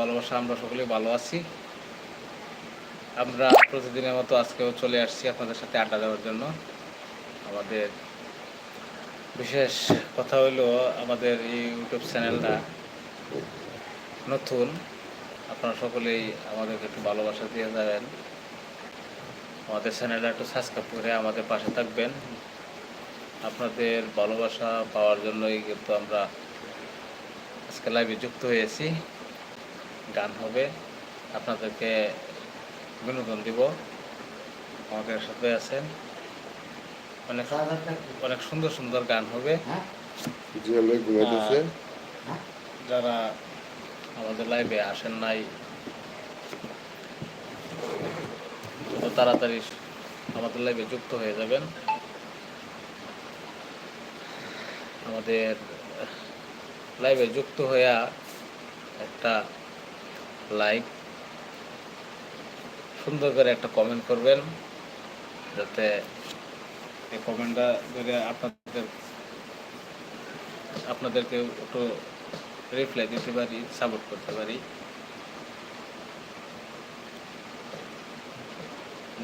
ভালোবাসা, আমরা সকলেই ভালো আছি। আমরা প্রতিদিনের মতো আজকেও চলে আসছি আপনাদের সাথে আড্ডা দেওয়ার জন্য। আমাদের বিশেষ কথা হলো আমাদের এই ইউটিউব চ্যানেলটা নতুন। আপনারা সকলেই আমাদেরকে একটু ভালোবাসা দিয়ে যাবেন। আমাদের চ্যানেলটা একটু সাবস্ক্রাইব করে আমাদের পাশে থাকবেন। আপনাদের ভালোবাসা পাওয়ার জন্যই কিন্তু আমরা আজকে লাইভে যুক্ত হয়েছি। গান হবে। আপনাদেরকে বিনোদন দিব। আমাদের সাথে আছেন। অনেক অনেক সুন্দর সুন্দর গান হবে। ঘুমাইতেছে যারা আমাদের লাইভে আসেন নাই যত তাড়াতাড়ি আমাদের লাইভে যুক্ত হয়ে যাবেন। আমাদের লাইভে যুক্ত হয়ে একটা লাইক সুন্দর করে একটা কমেন্ট করবেন, যাতে এই কমেন্টটা ধরে আপনাদের, আপনাদেরকে একটু রিপ্লাই দিতে পারি সাপোর্ট করতে পারি।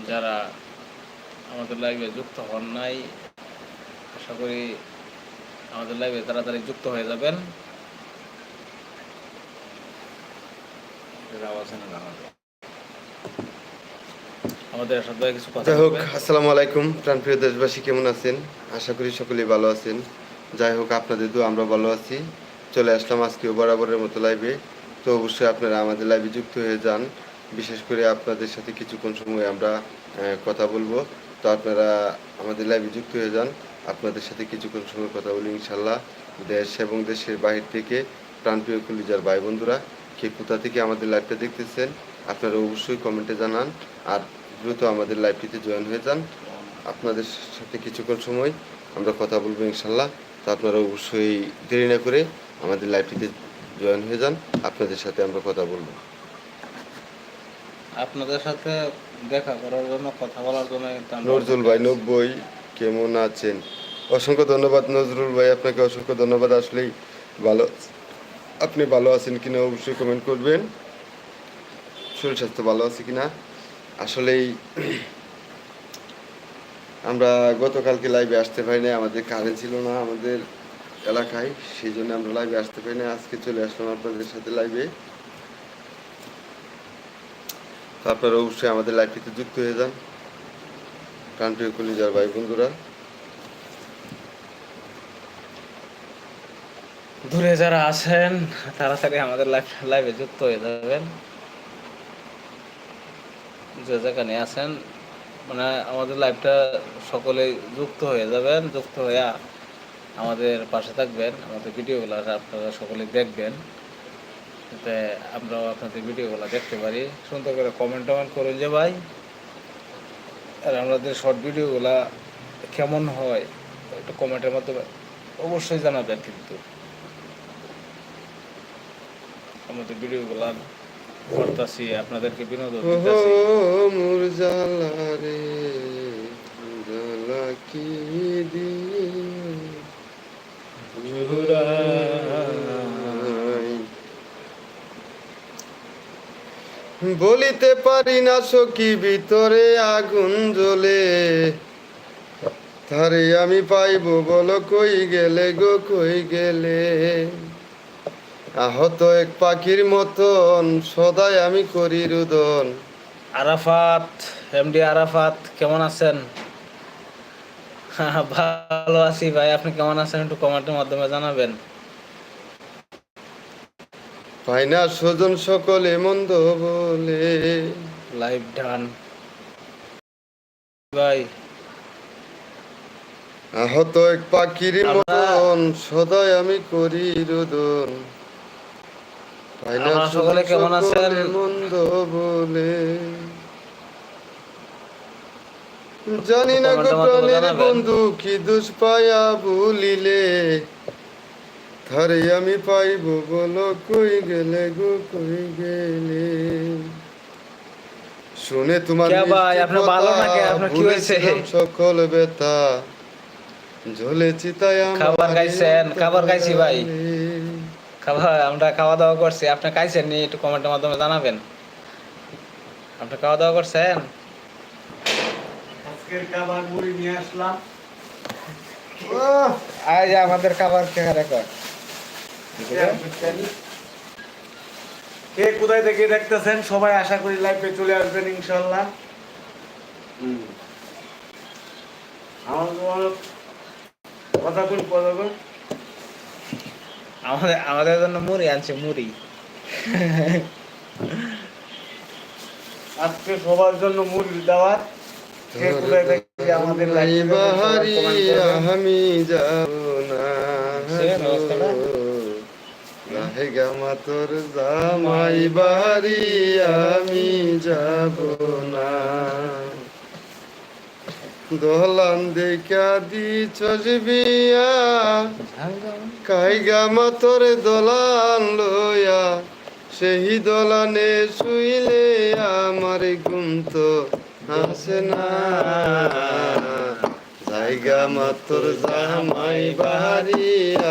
যারা আমাদের লাইভে যুক্ত হন নাই, আশা করি আমাদের লাইভে তাড়াতাড়ি যুক্ত হয়ে যাবেন। আমাদের কিছু কথা যাই হোক আসসালামু আলাইকুম। প্রাণপ্রিয় দেশবাসী কেমন আছেন? আশা করি সকলেই ভালো আছেন। যাই হোক আপনাদের তো আমরা ভালো আছি। চলে আসলাম আজকেও বরাবরের মতো লাইভে তো অবশ্যই আপনারা আমাদের লাইভে যুক্ত হয়ে যান। বিশেষ করে আপনাদের সাথে কিছুক্ষণ সময় আমরা কথা বলব। তো আপনারা আমাদের লাইভে যুক্ত হয়ে যান। আপনাদের সাথে কিছুক্ষণ সময় কথা বলি ইনশাল্লাহ দেশ এবং দেশের বাহির থেকে প্রাণপ্রিয় কলিজার ভাই বন্ধুরা কে কোথা থেকে আমাদের লাইভটা দেখতেছেন আপনারা অবশ্যই কমেন্টে জানান আর দ্রুত আমাদের লাইভটিতে জয়েন হয়ে যান। আপনাদের সাথে কিছুক্ষণ সময় আমরা কথা বলব ইনশাল্লাহ তো আপনারা অবশ্যই দেরি না করে আমাদের লাইভটিতে জয়েন হয়ে যান আপনাদের সাথে আমরা কথা বলব। আপনাদের সাথে দেখা করার জন্য কথা বলার জন্য নজরুল ভাই নব্বই কেমন আছেন? অসংখ্য ধন্যবাদ নজরুল ভাই আপনাকে অসংখ্য ধন্যবাদ আসলেই ভালো আপনি ভালো আছেন কিনা অবশ্যই কমেন্ট করবেন। শরীর স্বাস্থ্য ভালো আছে কিনা? আসলেই আমরা গতকালকে লাইভে আসতে পারি না আমাদের কারেন্ট ছিল না আমাদের এলাকায়, সেই জন্য আমরা লাইভে আসতে পারি না আজকে চলে আসলাম আপনাদের সাথে লাইভে আপনারা অবশ্যই আমাদের লাইভটিতে যুক্ত হয়ে যান। প্রান্তীয় কলিজার ভাই বন্ধুরা দূরে যারা আছেন তাড়াতাড়ি আমাদের লাইভ লাইভে যুক্ত হয়ে যাবেন। যে যেখানে আছেন মানে আমাদের লাইভটা সকলে যুক্ত হয়ে যাবেন, যুক্ত হয়ে আমাদের পাশে থাকবেন। আমাদের ভিডিওগুলো আপনারা সকলে দেখবেন। যাতে আমরাও আপনাদের ভিডিওগুলো দেখতে পারি। সুন্দর করে কমেন্ট টমেন্ট করুন যে ভাই, আর আমাদের শর্ট ভিডিওগুলা কেমন হয়, একটু কমেন্টের মাধ্যমে অবশ্যই জানাবেন কিন্তু। আমাদের ভিডিওগুলা করতেছি আপনাদেরকে বিনোদন দিতেছি। মোর জালা রে জালা কি বলিতে পারি না সখী ভিতরে আগুন জ্বলে। তারে আমি পাইব বলো কই গেলে গো কই গেলে? আহত এক পাখির মতন সদাই আমি করি রুদন। আরাফাত এমডি আরাফাত কেমন আছেন? ভালো আছি ভাই আপনি কেমন আছেন একটু কমেন্টের মাধ্যমে জানাবেন। পাই না স্বজন সকলে মন্দ বলে। লাইভ ডান। ভাই। আহত এক পাখির মতন সদাই আমি করি রুদন। আপনারা সকলে কেমন আছেন? মন্দ বলে জানি না গো প্রাণের বন্ধু কি দুষ পায়া ভুলিলে থারে আমি পাইব বলো কই গেলে গো কই গেলে শুনে তোমার ভাই, আপনার ভালো নাকি? আপনার কি হয়েছে? সকল ব্যথা ঝলে চিতায় খাবার খাইছেন? খাবার খাইছি ভাই। খাওয়া আমরা খাওয়া দাওয়া করছি। আপনি খাইছেন নি? একটু কমেন্টের মাধ্যমে জানাবেন। আপনি খাওয়া দাওয়া করছেন? আজকের খাবার মুড়ি নিয়ে আসলাম। আজ আমাদের খাবার খেয়ে রেকর্ড। কে কোথায় থেকে দেখতেছেন? সবাই আশা করি লাইভে চলে আসবেন ইনশাল্লাহ আমার কথা কথা কোন আমাদের আমাদের জন্য মুড়ি আনছে মুড়ি। আজকে সবার জন্য মুড়ির দাওয়াত আমাদের আমি যাব না। তোর জামাই বাহারি আমি যাব না। দোলান দেখা দি চজবিয়া কাইগা মাতর দোলান লয়া সেই দোলানে শুইলে আমার ঘুম তো আসে না। জায়গা মাতর জামাই বাড়ি,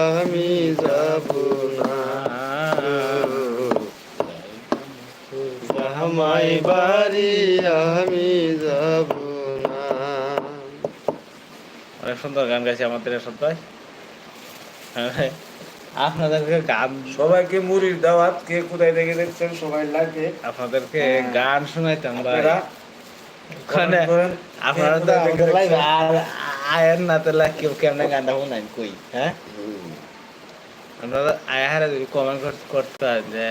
আমি যাব না। জামাই বাড়ি, আমি যাব অনেক সুন্দর গান গাইছে আমাদের ভাই আপনাদেরকে গান সবাইকে মুড়ির দাওয়াত কে কোথায় থেকে দেখছেন সবাই লাইভে আপনাদেরকে গান শোনাইতাম ভাই। ওখানে আপনারা তো আয়ের না তো লাইভ কেউ কেমনে গানটা শোনাই কই হ্যাঁ? আপনারা আয়ারে যদি কমেন্ট করতে হয় যে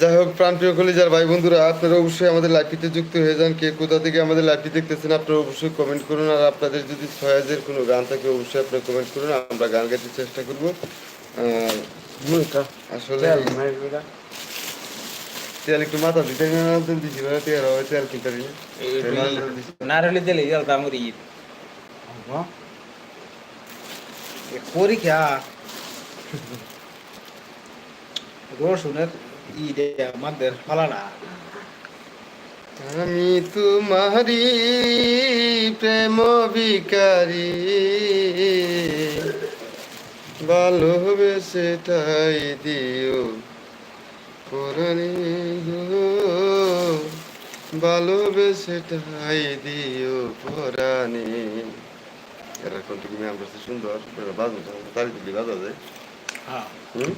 যাই হোক প্রাণপ্রিয় কলিজার ভাই বন্ধুরা আপনারা অবশ্যই আমাদের লাইভটিতে যুক্ত হয়ে যান। কে কোথা থেকে আমাদের লাইভটি দেখতেছেন আপনারা অবশ্যই কমেন্ট করুন। আর আপনাদের যদি ছয়াজের কোনো গান থাকে অবশ্যই আপনারা কমেন্ট করুন। আমরা গান গাইতে চেষ্টা করব। আসলে তেল একটু মাথা দিতে দিছি হয়। কিনতে করি রসুনের ইদে আমাদের ফালানা আমি তোমারি প্রেম বিকারি ভালোবেসেটাই দিও পরাণে গো। ভালোবেসেটাই দিও পরাণে। এরা কোনটি কি ম্যাম করছে? সুন্দর। এরা বাজো তারি দিলি বাজা যায় হ্যাঁ। হুম?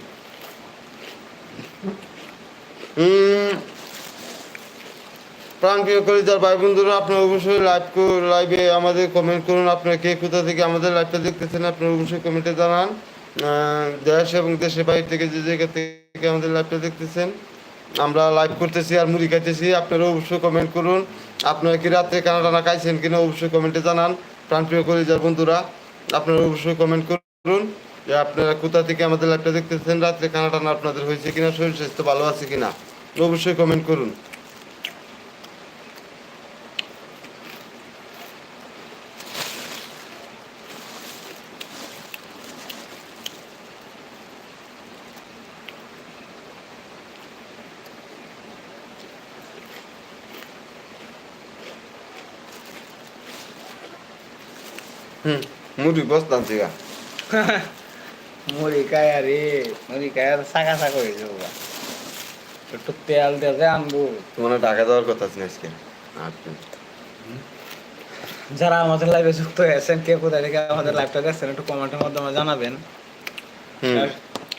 প্রাণপ্রিয় ভাই বন্ধুরা অবশ্যই লাইভ লাইভে আমাদের কমেন্ট করুন। কে কোথা থেকে আমাদের লাইভটা দেখতেছেন অবশ্যই কমেন্টে জানান। দেশ এবং দেশের বাইরে থেকে যে জায়গা থেকে আমাদের লাইভটা দেখতেছেন, আমরা লাইভ করতেছি আর মুড়ি খাইতেছি, আপনারা অবশ্যই কমেন্ট করুন। আপনারা কি রাত্রে কানা টানা খাইছেন কিনা অবশ্যই কমেন্টে জানান। প্রাণপ্রিয় কলিজার বন্ধুরা, আপনারা অবশ্যই কমেন্ট করুন। যে আপনারা কোথা থেকে আমাদের লাইভটা দেখতেছেন? রাত্রে কানা টানা আপনাদের হয়েছে কিনা, শরীর স্বাস্থ্য ভালো আছে কিনা? অবশ্যই কমেন্ট করুন। হুম মুড়ি বসতাম থেকে মুড়ি কায়া রে মুড়ি কায়া সাকা সাকা হয়ে যাব একটু তেল দিয়ে আনব তোমার টাকা দেওয়ার কথা আছে আজকে? যারা আমাদের লাইভে যুক্ত হয়েছেন কে কোথায় থেকে আমাদের লাইভটা দেখছেন একটু কমেন্টের মাধ্যমে জানাবেন।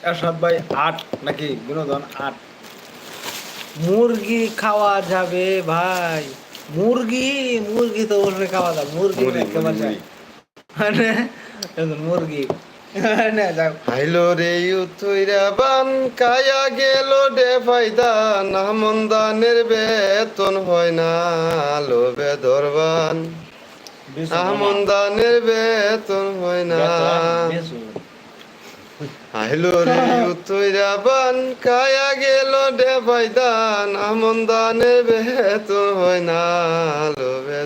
এরশাদ ভাই আট নাকি? বিনোদন আট। মুরগি খাওয়া যাবে ভাই। মুরগি মুরগি তো অবশ্যই খাওয়া যাবে। মুরগি মানে মুরগি। হাইলো রে উথইরা বান কায়া গেল ডে ফায়দা না মন্দানের বেতন হয় না লোবে ধরবান আহমন্দানের বেতন হয় না। হাইলো রে উথইরা বান কায়া গেল ডে ফায়দা না মন্দানের বেতন হয় না লোবে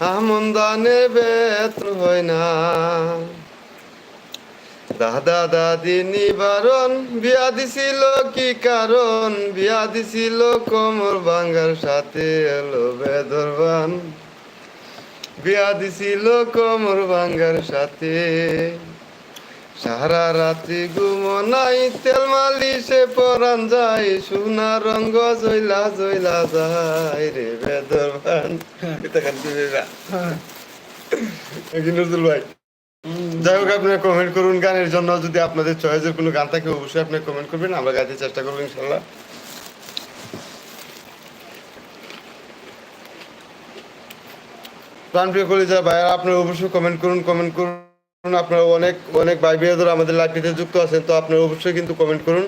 ধরবান আহমন্দানের বেতন হয় না। দাদা দাদি নিবারণ, বিয়া দিছিল কি কারণ? বিয়া দিছিল কোমর ভাঙ্গার সাথে এলো বেদরবান বিয়া দিছিল কোমর ভাঙ্গার সাথে। সারা রাত্রি ঘুমো নাই তেল মালিশে পরান যায় সোনা রঙ্গ জইলা জইলা যায় রে বেদরবান। এটা খান না কি নজরুল ভাই। যাই হোক আপনারা কমেন্ট করুন গানের জন্য। যদি আপনাদের চয়েসের কোনো গান থাকে অবশ্যই আপনি কমেন্ট করবেন আমরা গাইতে চেষ্টা করব ইনশাল্লাহ। প্রাণপ্রিয় কলিজা ভাইয়া আপনারা অবশ্যই কমেন্ট করুন কমেন্ট করুন। আপনারা অনেক অনেক ভাই বিয়াদের আমাদের লাইভটিতে যুক্ত আছেন, তো আপনারা অবশ্যই কিন্তু কমেন্ট করুন।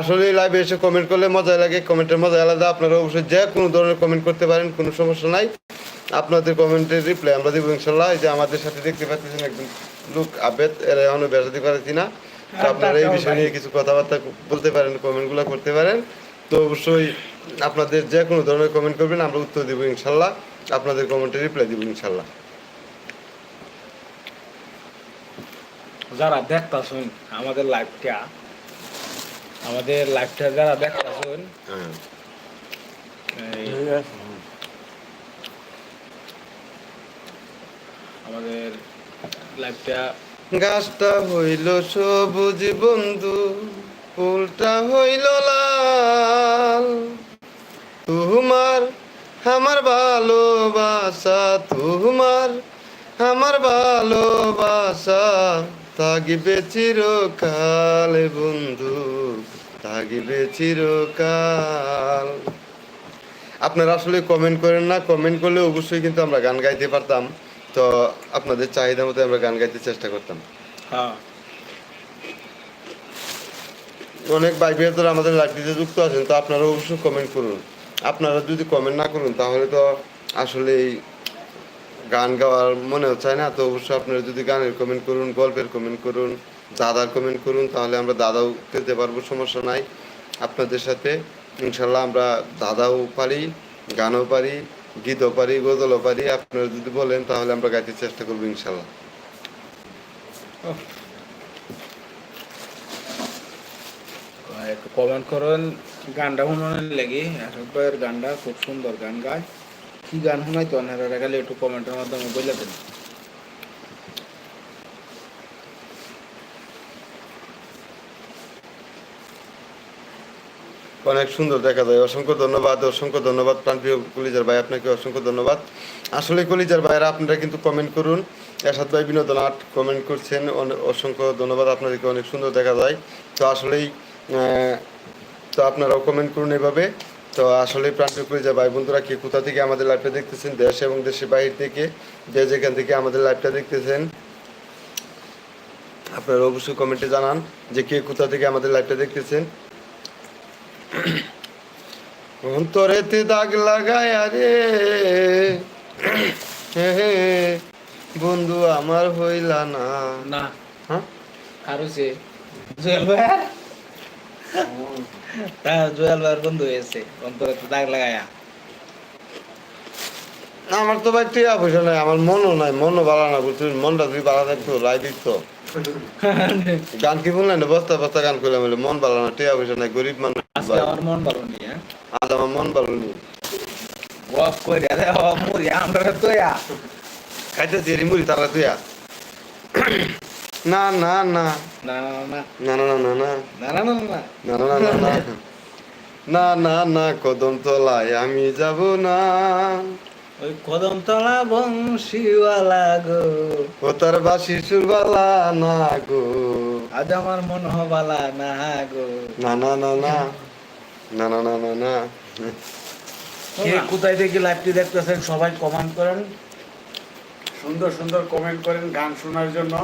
আসলে লাইভে এসে কমেন্ট করলে মজা লাগে কমেন্টের মজা আলাদা। আপনারা অবশ্যই যে কোনো ধরনের কমেন্ট করতে পারেন, কোনো সমস্যা নাই। আপনাদের কমেন্টের রিপ্লাই আমরা দেবো ইনশাল্লাহ। যে আমাদের সাথে দেখতে পাচ্ছেন একজন লোক, আবেদ, এরা এখনও বেড়াতে পারছি না। তো আপনারা এই বিষয় নিয়ে কিছু কথাবার্তা বলতে পারেন কমেন্টগুলো করতে পারেন। তো অবশ্যই আপনাদের যে কোনো ধরনের কমেন্ট করবেন, আমরা উত্তর দেবো ইনশাল্লাহ। আপনাদের কমেন্টের রিপ্লাই দেবো ইনশাল্লাহ। যারা দেখতাছেন, আমাদের লাইভটা আমাদের লাইভটা যারা দেখতাছেন আমাদের লাইভটা গাছটা হইল সবুজ বন্ধু, ফুলটা হইল লাল। তোমার আমার ভালোবাসা তোমার আমার ভালোবাসা। থাকিবে চিরকাল বন্ধু থাকিবে চিরকাল। আপনারা আসলে কমেন্ট করেন না কমেন্ট করলে অবশ্যই কিন্তু আমরা গান গাইতে পারতাম। তো আপনাদের চাহিদা মতো আমরা গান গাইতে চেষ্টা করতাম। হ্যাঁ। অনেক ভাই তো আমাদের লাইভটিতে যুক্ত আছেন তো আপনারা অবশ্যই কমেন্ট করুন। আপনারা যদি কমেন্ট না করুন তাহলে তো আসলে গান গাওয়ার মনে হচ্ছে না, তো অবশ্যই আপনারা যদি গানের কমেন্ট করুন, গল্পের কমেন্ট করুন, দাদার কমেন্ট করুন, তাহলে আমরা দাদাও খেলতে পারব, সমস্যা নাই। আপনাদের সাথে ইনশাল্লাহ আমরা দাদাও পারি, গানও পারি, গীতও পারি, গজলও পারি। আপনারা যদি বলেন, তাহলে আমরা গাইতে চেষ্টা করব ইনশাল্লাহ। কমেন্ট করেন। গানটা শুনানোর লাগি ভাইয়ের গানটা খুব সুন্দর গান গায়। কি গান শোনাই তো? আপনারা খালি একটু কমেন্টের মাধ্যমে বলে দেন। অনেক সুন্দর দেখা যায়। অসংখ্য ধন্যবাদ অসংখ্য ধন্যবাদ প্রাণপ্রিয় কলিজার ভাই, আপনাকে অসংখ্য ধন্যবাদ। আসলে কলিজার ভাইরা আপনারা কিন্তু কমেন্ট করুন। এরশাদ ভাই বিনোদন আর্ট কমেন্ট করছেন। অসংখ্য ধন্যবাদ, আপনাদেরকে অনেক সুন্দর দেখা যায়। তো আসলেই তো আপনারাও কমেন্ট করুন এভাবে। তো আসলে প্রাণপ্রিয় কলিজার ভাই বন্ধুরা কে কোথা থেকে আমাদের লাইভটা দেখতেছেন? দেশ এবং দেশের বাইরে থেকে যে যেখান থেকে আমাদের লাইভটা দেখতেছেন আপনারা অবশ্যই কমেন্টে জানান যে কে কোথা থেকে আমাদের লাইভটা দেখতেছেন। অন্তরেতে দাগ লাগায় আরে হে হে, বন্ধু আমার হইলা না। না। হ্যাঁ? আর হ্যাঁ জুয়েল ভাইয়ের বন্ধু হয়েছে অন্তরে দাগ লাগায়া। আমার তো ভাই টিয়া পয়সা নাই আমার মনও নাই মনও ভালো না বুঝছি? মনটা যদি ভালো থাকতো লাই দিত। গান কি বললেন? না বস্তা বস্তা গান করলাম বলে মন ভালো না টিয়া পয়সা নাই গরিব মানুষ। আজকে আমার মন ভালো নেই হ্যাঁ? আজ আমার মন ভালো নেই। ওয়াফ করে রে ও মুড়ি আমরা তো ইয়া। খাইতে চেরি মুড়ি তারা তুইয়া না না না না না না না না না না না না না না না না না কদম তলায় আমি যাব না ওই কদম তলা বংশীওয়ালা গো ও তার বাসি সুরবালা না গো আজ আমার মন হবালা না গো না না না না না না না না না কে কোথায় থেকে লাইভটি দেখতেছেন সবাই কমেন্ট করেন সুন্দর সুন্দর কমেন্ট করেন গান শোনার জন্য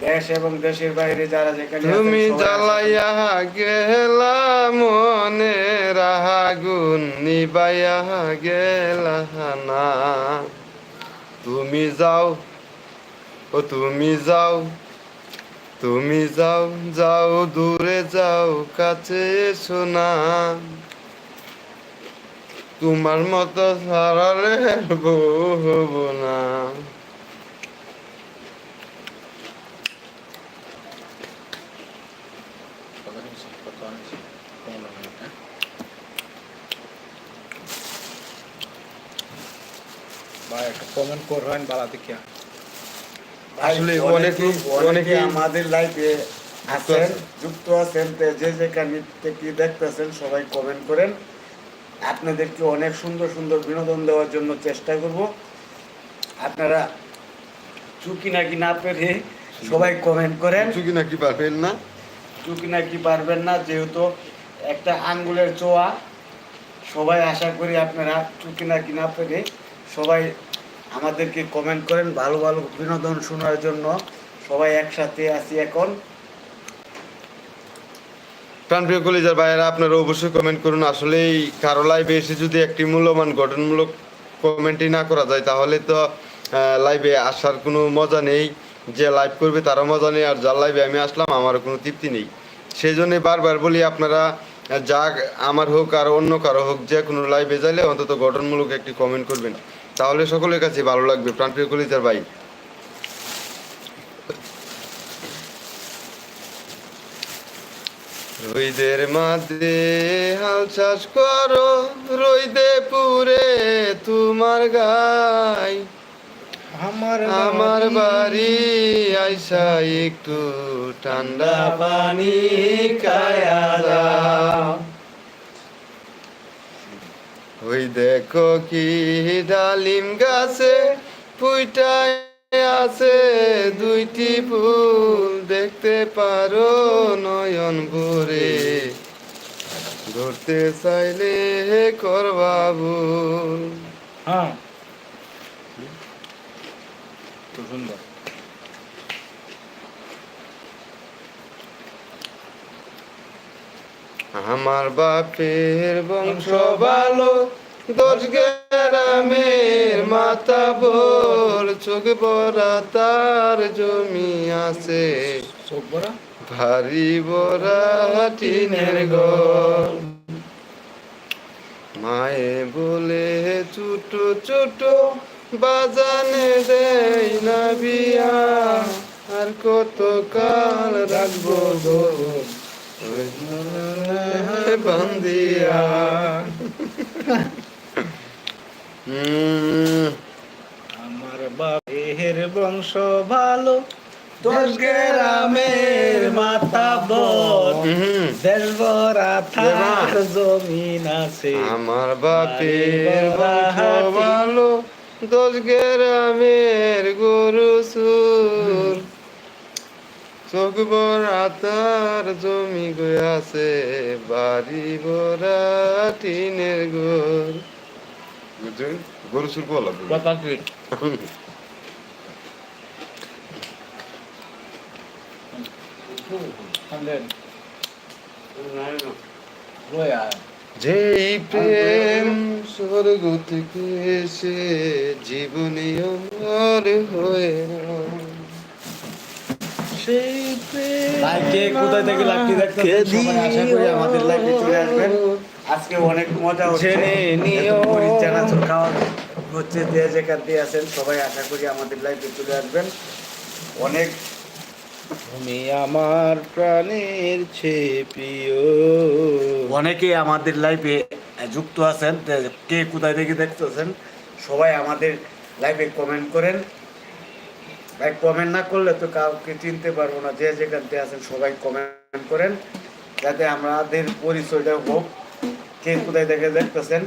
দেশ এবং দেশের বাইরে যারা যেখানে তুমি জ্বালাইয়া গেলা মনে রাহাগুন নিবাইয়া গেলা না। তুমি যাও ও তুমি যাও তুমি যাও যাও দূরে যাও কাছে এসো না তোমার মতো সারালে হব না। বা একটা কমেন্ট করবেন বালা থেকে আসলে অনেকেই অনেকেই- আমাদের লাইফে আছেন যুক্ত আছেন যে যেখানে থেকে দেখতেছেন সবাই কমেন্ট করেন। আপনাদেরকে অনেক সুন্দর সুন্দর বিনোদন দেওয়ার জন্য চেষ্টা করব। আপনারা চুকি নাকি না পেরে সবাই কমেন্ট করেন। চুকি নাকি পারবেন না। চুকি নাকি পারবেন না যেহেতু একটা আঙ্গুলের চোয়া। সবাই আশা করি আপনারা চুকি নাকি না পেরে সবাই আমাদেরকে কমেন্ট করেন ভালো ভালো বিনোদন শোনার জন্য। সবাই একসাথে আছি এখন। প্রাণপ্রিয় কলিজার ভাইয়েরা, আপনারা অবশ্যই কমেন্ট করুন। আসলেই কারও লাইভে এসে যদি একটি মূল্যবান, গঠনমূলক কমেন্টই না করা যায়, তাহলে তো লাইভে আসার কোনো মজা নেই। যে লাইভ করবে তারও মজা নেই, আর যার লাইভে আমি আসলাম, আমারও কোনো তৃপ্তি নেই। সেই জন্যে বারবার বলি আপনারা যা আমার হোক আর অন্য কারও হোক, যে কোনো লাইভে যাইলে অন্তত গঠনমূলক একটি কমেন্ট করবেন। তাহলে সকলের কাছে ভালো লাগবে। প্রাণপ্রিয় কলিজার ভাই। রইদের মাঝে হাল চাষ করো রইদে পুরে তোমার গাই। আমার আমার বাড়ি। আইসা একটু ঠান্ডা পানি খায়া ওই দেখো কি ডালিম গাছে ফুইটায় আছে দুইটি ফুল দেখতে পারো নয়ন ভরে। ধরতে চাইলে করবা ভুল। হ্যাঁ। সুন্দর। আমার বাপের বংশ ভালো দশ গ্রামের মাথা বোর চোখ বড়া তার জমি আছে। ভারী? বড়া টিনের ঘর। মায়ে বলে ছোট ছোট বাজানে দেয় না বিয়া। আর কত কাল রাখব গো বান্দিয়া আমার বাপের বংশ ভালো দশ গ্রামের মাথা বর দেশ ভরা জমিন আছে। আমার বাপের বংশ ভালো দশ গ্রামের গরু সুর। চোখ বড়া তার জমি গয়ে আছে বাড়ি ভরা টিনের বুঝছেন গরু সুর বলা কথা কি হান্ড্রেড লয় আয় প্রেম স্বর্গ থেকে এসে জীবনে অমর হয়ে সেই প্রেম কোথায় থেকে আশা করি আমাদের লাইভে চলে আসবেন আজকে অনেক মজা হচ্ছে। চানাচুর খাওয়া হচ্ছে যে যেখান দিয়ে আছেন সবাই আশা করি আমাদের লাইফে চলে আসবেন। অনেক তুমি আমার প্রাণের চেয়ে প্রিয় অনেকেই আমাদের লাইভে যুক্ত আছেন কে কোথায় থেকে দেখতেছেন সবাই আমাদের লাইভে কমেন্ট করেন। ভাই কমেন্ট না করলে তো কাউকে চিনতে পারব না। যে যেখান থেকে আছেন সবাই কমেন্ট করেন যাতে আমাদের পরিচয়টা হোক। কে কোথায় থেকে দেখতেছেন?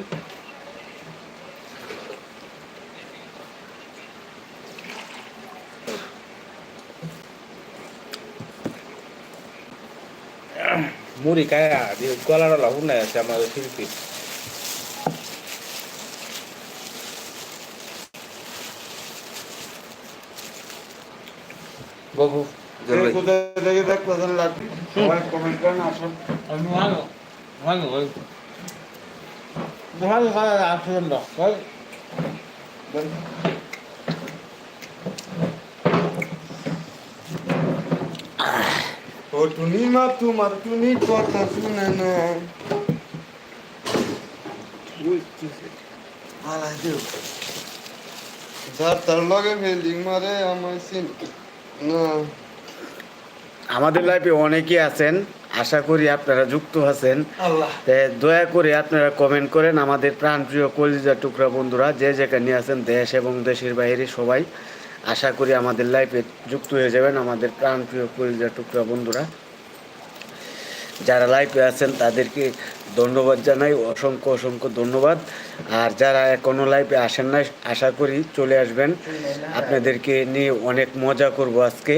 মুড়ি কায়া দিয়ে গলাটা লাগুন নাই আছে আমাদের শিল্পী। বাবু কোথায় থেকে দেখতেছেন লাইভটি সবাই কমেন্ট করেন আসুন। ভালো ভালো। ভালো ভালো আসলেন না ও টুনি মা তোমার টুনি কথা শুনে না যার তার লগে ফিল্ডিং মারে আমার সিন না আমাদের লাইভে অনেকেই আছেন আশা করি আপনারা যুক্ত আছেন। দয়া করে আপনারা কমেন্ট করেন আমাদের প্রাণপ্রিয় কলিজা টুকরা বন্ধুরা যে যেখানে আছেন দেশ এবং দেশের বাইরে সবাই। আশা করি আমাদের লাইফে যুক্ত হয়ে যাবেন আমাদের প্রাণপ্রিয় কলিজা টুকরা বন্ধুরা। যারা লাইফে আছেন তাদেরকে ধন্যবাদ জানাই অসংখ্য অসংখ্য ধন্যবাদ। আর যারা এখনও লাইফে আসেন না আশা করি চলে আসবেন। আপনাদেরকে নিয়ে অনেক মজা করব আজকে।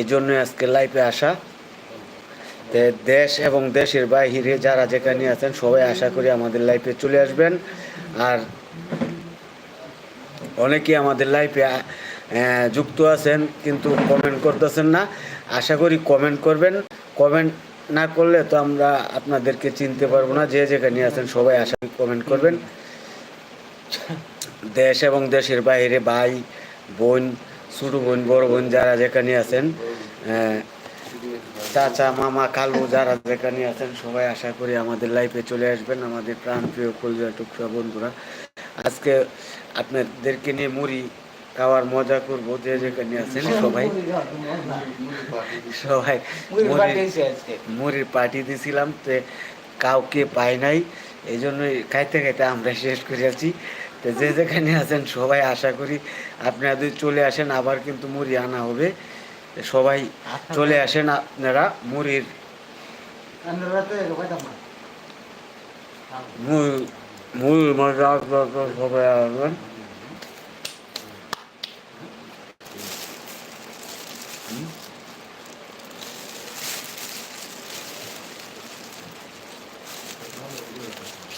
এই জন্য আজকে লাইফে আসা। দেশ এবং দেশের বাইরে যারা যেখানে আছেন, সবাই আশা করি আমাদের লাইফে চলে আসবেন। আর অনেকেই আমাদের লাইফে যুক্ত আছেন, কিন্তু কমেন্ট করতেছেন না। আশা করি কমেন্ট করবেন। কমেন্ট না করলে তো আমরা আপনাদেরকে চিনতে পারব না, যে যেখানে আছেন, সবাই আশা করি কমেন্ট করবেন। দেশ এবং দেশের বাইরে ভাই, বোন, ছোট বোন, বড় বোন, যারা যেখানে আছেন চাচা মামা কালু যারা যেখানে আছেন সবাই আশা করি আমাদের লাইফে চলে আসবেন। আমাদের প্রাণপ্রিয় কলিজা টুকরা বন্ধুরা আজকে আপনাদেরকে নিয়ে মুড়ি খাওয়ার মজা করব যে যেখানে আছেন সবাই। সবাই মুড়ির পার্টি দিছিলাম তো কাউকে পাই নাই এই জন্য খাইতে খাইতে আমরা শেষ করেছি তো যে যেখানে আছেন সবাই আশা করি আপনারা যদি চলে আসেন আবার কিন্তু মুড়ি আনা হবে। সবাই চলে আসেন আপনারা মুড়ির মূল সবাই আসবেন।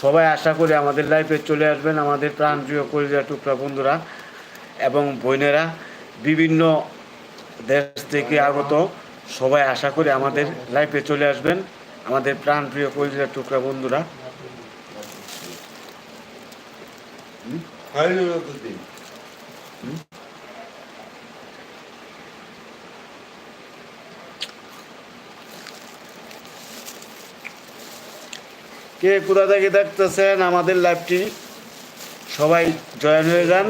সবাই আশা করি আমাদের লাইফে চলে আসবেন, আমাদের প্রাণপ্রিয় কলিজা টুকরা বন্ধুরা এবং বোনেরা, বিভিন্ন দেশ থেকে আগত সবাই আশা করি আমাদের লাইফে চলে আসবেন। আমাদের প্রাণপ্রিয় কলিজা টুকরা বন্ধুরা। কে কোথা থেকে দেখতেছেন আমাদের লাইভটি সবাই জয়েন হয়ে যান।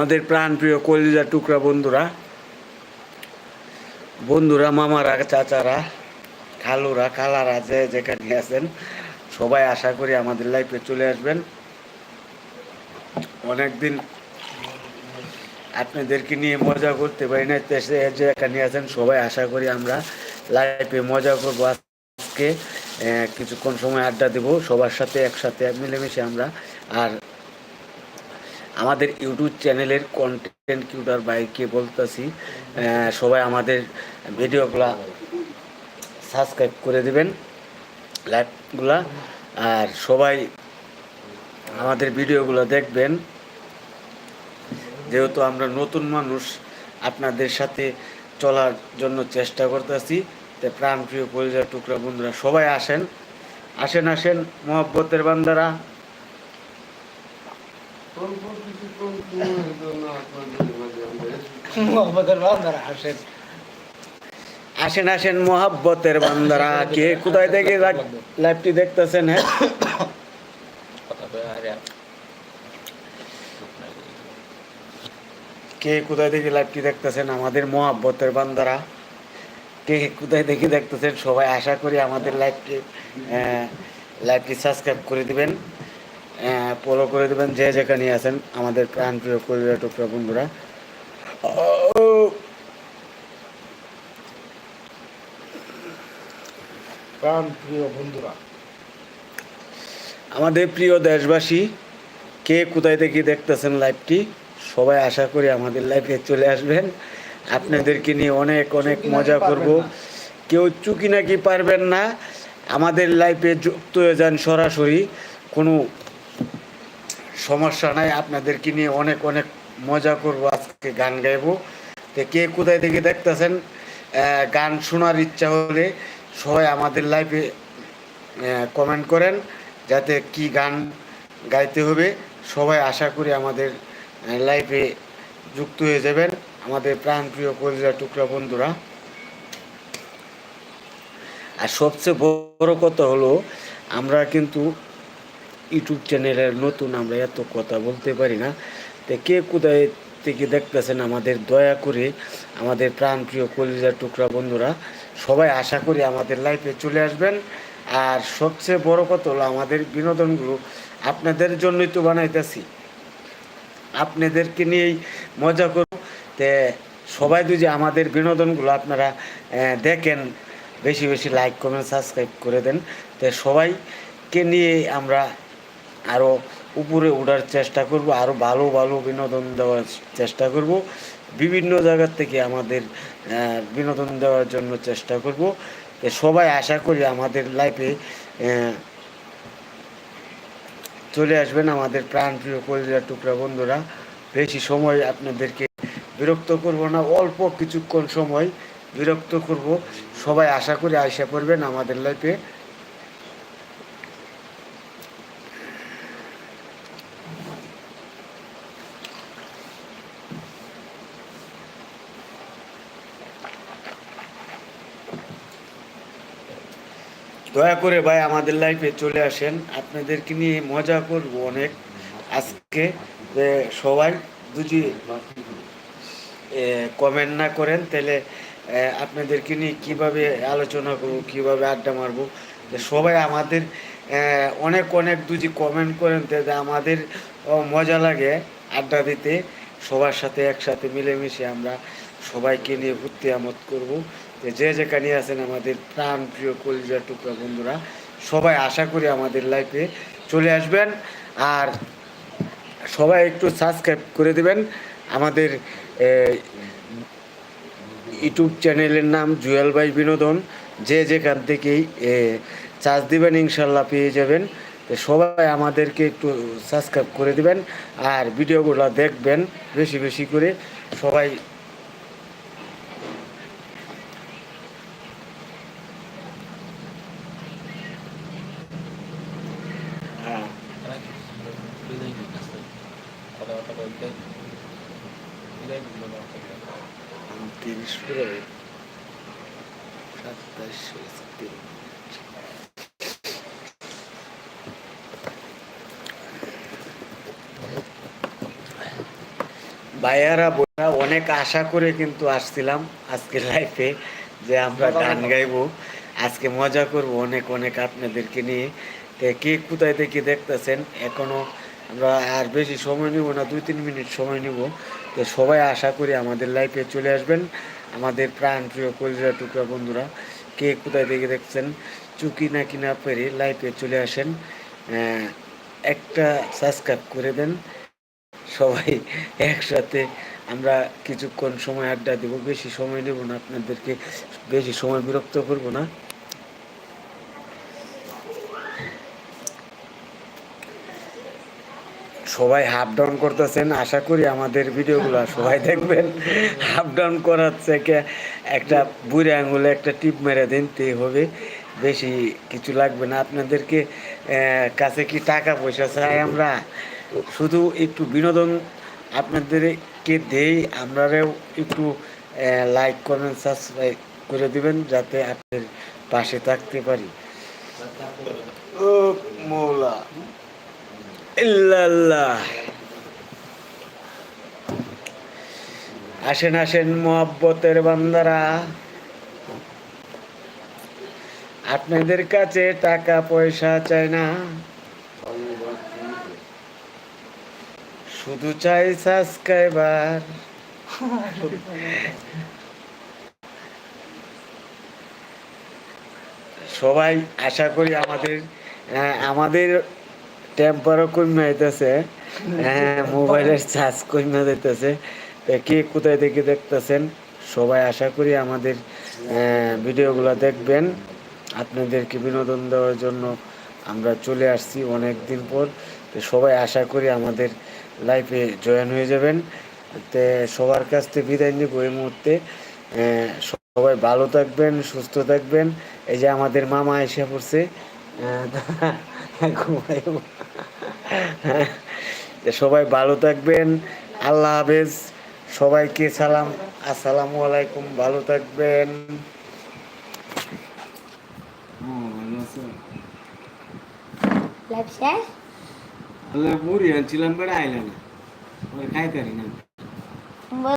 আমাদের প্রাণপ্রিয় কলিজা টুকরা বন্ধুরা বন্ধুরা, মামারা, চাচারা, খালুরা, খালারা, যে যেখানে আছেন, সবাই আশা করি আমাদের লাইফে চলে আসবেন। অনেকদিন আপনাদেরকে নিয়ে মজা করতে পারি না সে যে আছেন, সবাই আশা করি আমরা লাইফে মজা করব। আজকে কিছুক্ষণ সময় আড্ডা দেব, সবার সাথে একসাথে মিলেমিশে আমরা আর আমাদের ইউটিউব চ্যানেলের কন্টেন্ট কিউটার বাইকে বলতেছি সবাই আমাদের ভিডিওগুলা সাবস্ক্রাইব করে দিবেন লাইভগুলা আর সবাই আমাদের ভিডিওগুলো দেখবেন। যেহেতু আমরা নতুন মানুষ, আপনাদের সাথে চলার জন্য চেষ্টা করতেছি তাই প্রাণপ্রিয় পরিচয় টুকরা বন্ধুরা সবাই আসেন। আসেন আসেন, মহব্বতের বান্দারা। আসেন। আসেন মহাব্বতের বান্দারা। কে কোথায় থেকে লাইভটি দেখতেছেন হ্যাঁ? কে কোথায় থেকে লাইভটি দেখতেছেন? আমাদের মহাব্বতের বান্দারা। কে কোথায় থেকে দেখতেছেন? সবাই আশা করি আমাদের লাইভটি লাইভটি সাবস্ক্রাইব করে দিবেন। ফলো করে দেবেন যে যেখানে আছেন আমাদের প্রাণপ্রিয় পরিবার টুকরা বন্ধুরা। ও, প্রাণ প্রিয় বন্ধুরা। আমাদের প্রিয় দেশবাসী কে কোথায় থেকে দেখতেছেন লাইভটি সবাই আশা করি আমাদের লাইভে চলে আসবেন। আপনাদেরকে নিয়ে অনেক অনেক মজা করব। কেউ চুকি নাকি পারবেন না? আমাদের লাইফে যুক্ত হয়ে যান সরাসরি। কোনো সমস্যা নাই, আপনাদেরকে নিয়ে অনেক অনেক মজা করব, আজকে গান গাইবো। তো কে কোথায় থেকে দেখতেছেন? গান শোনার ইচ্ছা হলে সবাই আমাদের লাইফে কমেন্ট করেন, যাতে কি গান গাইতে হবে। সবাই আশা করি আমাদের লাইফে যুক্ত হয়ে যাবেন। আমাদের প্রাণপ্রিয় কলিজা টুকরা বন্ধুরা। আর সবচেয়ে বড় কথা হলো, আমরা কিন্তু ইউটিউব চ্যানেলের নতুন আমরা এত কথা বলতে পারি না। তো কে কোথায় থেকে দেখতেছেন আমাদের দয়া করে, আমাদের প্রাণপ্রিয় কলিজার টুকরা বন্ধুরা, সবাই আশা করি আমাদের লাইফে চলে আসবেন। আর সবচেয়ে বড় কথা হলো আমাদের বিনোদনগুলো আপনাদের জন্যই তো বানাইতেছি। আপনাদেরকে নিয়েই মজা করব। তে সবাই যদি আমাদের বিনোদনগুলো আপনারা দেখেন, বেশি বেশি লাইক কমেন্ট সাবস্ক্রাইব করে দেন। তো সবাইকে নিয়ে আমরা আরও উপরে ওঠার চেষ্টা করব আরও ভালো ভালো বিনোদন দেওয়ার চেষ্টা করব। বিভিন্ন জায়গার থেকে আমাদের বিনোদন দেওয়ার জন্য চেষ্টা করব। সবাই আশা করি আমাদের লাইফে চলে আসবেন আমাদের প্রাণপ্রিয় কলিজার টুকরা বন্ধুরা। বেশি সময় আপনাদেরকে বিরক্ত করব না, অল্প কিছুক্ষণ সময় বিরক্ত করব। সবাই আশা করি আশা করবেন আমাদের লাইফে দয়া করে ভাই আমাদের লাইফে চলে আসেন। আপনাদেরকে নিয়ে মজা করব অনেক। আজকে যে সবাই যদি কমেন্ট না করেন, তাহলে আপনাদেরকে নিয়ে কীভাবে আলোচনা করব, কীভাবে আড্ডা মারবো, যে সবাই আমাদের অনেক অনেক দুজি কমেন্ট করেন, তাহলে আমাদের মজা লাগে আড্ডা দিতে। সবার সাথে একসাথে মিলেমিশে আমরা সবাইকে নিয়ে ঘুরতে আমোদ করব। যে যেখানে আছেন আমাদের প্রাণ প্রিয় কলিজা টুকরা বন্ধুরা, সবাই আশা করি আমাদের লাইফে চলে আসবেন। আর সবাই একটু সাবস্ক্রাইব করে দেবেন। আমাদের ইউটিউব চ্যানেলের নাম জুয়েল বাই বিনোদন। যে যেখান থেকেই চার্জ দিবেন, ইনশাল্লাহ পেয়ে যাবেন। সবাই আমাদেরকে একটু সাবস্ক্রাইব করে দিবেন। আর ভিডিওগুলো দেখবেন, বেশি বেশি করে সবাই হ্যাঁ কথাবার্তা বলতে তিরিশ করে সাতাশ ভাইয়ারা বোনা অনেক আশা করে কিন্তু আসছিলাম আজকে লাইফে যে আমরা গান গাইবো। আজকে মজা করব অনেক অনেক আপনাদেরকে নিয়ে। কে কোথায় থেকে দেখতেছেন? এখনও আমরা আর বেশি সময় নিব না দুই তিন মিনিট সময় নিব। তো সবাই আশা করি আমাদের লাইফে চলে আসবেন। আমাদের প্রাণ প্রিয় কলিজা টুকরা বন্ধুরা, কে কোথায় দেখে দেখছেন? চুকি না কিনা পেরে লাইফে চলে আসেন। একটা সাবস্ক্রাইব করে দেন। সবাই একসাথে আমরা কিছুক্ষণ সময় আড্ডা দেবো। বেশি সময় নেব না, আপনাদেরকে বেশি সময় বিরক্ত করব না। সবাই হাফ ডাউন করতেছেন। আশা করি আমাদের ভিডিওগুলো সবাই দেখবেন। হাফ ডাউন করার থেকে একটা বুড়ে আঙুলে একটা টিপ মেরে দিন, তে হবে। বেশি কিছু লাগবে না। আপনাদেরকে কাছে কি টাকা পয়সা চাই আমরা? শুধু একটু বিনোদন আপনাদেরকে দেই। আমরাও একটু লাইক কমেন্ট সাবস্ক্রাইব করে দিবেন, যাতে আপনাদের পাশে থাকতে পারি। ও মৌলা। ইল্লাল্লাহ। আসেন আসেন মোহাব্বতের বান্দারা। আপনাদের কাছে টাকা, পয়সা চাই না। শুধু চাই সাবস্ক্রাইবার সবাই আশা করি আমাদের আমাদের টেম্পারও কমে যাইতেছে হ্যাঁ মোবাইলের চার্জ কমে যাইতেছে তো কে কোথায় থেকে দেখতেছেন? সবাই আশা করি আমাদের ভিডিওগুলো দেখবেন। আপনাদেরকে বিনোদন দেওয়ার জন্য আমরা চলে আসছি অনেক দিন পর। তো সবাই আশা করি আমাদের লাইফে জয়েন হয়ে যাবেন। তো সবার কাছ থেকে বিদায় নিব এই মুহূর্তে। সবাই ভালো থাকবেন, সুস্থ থাকবেন। এই যে আমাদের মামা এসে পড়ছে। সবাই ভালো থাকবেন। আল্লাহ হাফেজ। সবাইকে সালাম। আসসালামু আলাইকুম। ভালো থাকবেন। শেষ? মুড়ি আনছিলাম বেড়া আইলা না। খাইতে না।